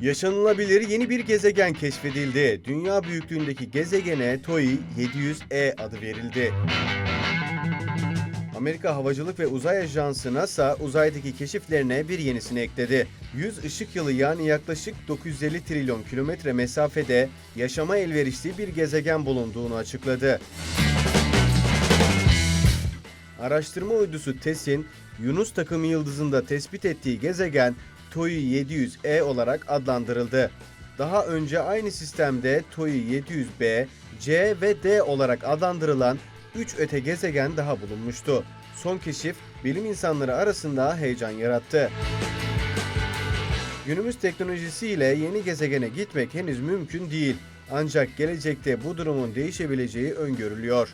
Yaşanılabilir yeni bir gezegen keşfedildi. Dünya büyüklüğündeki gezegene TOI 700e adı verildi. Amerika Havacılık ve Uzay Ajansı NASA uzaydaki keşiflerine bir yenisini ekledi. 100 ışık yılı yani yaklaşık 950 trilyon kilometre mesafede yaşama elverişli bir gezegen bulunduğunu açıkladı. Araştırma uydusu TESS'in Yunus takımı yıldızında tespit ettiği gezegen TOI 700e olarak adlandırıldı. Daha önce aynı sistemde TOI 700b, C ve D olarak adlandırılan 3 öte gezegen daha bulunmuştu. Son keşif bilim insanları arasında heyecan yarattı. Günümüz teknolojisiyle yeni gezegene gitmek henüz mümkün değil. Ancak gelecekte bu durumun değişebileceği öngörülüyor.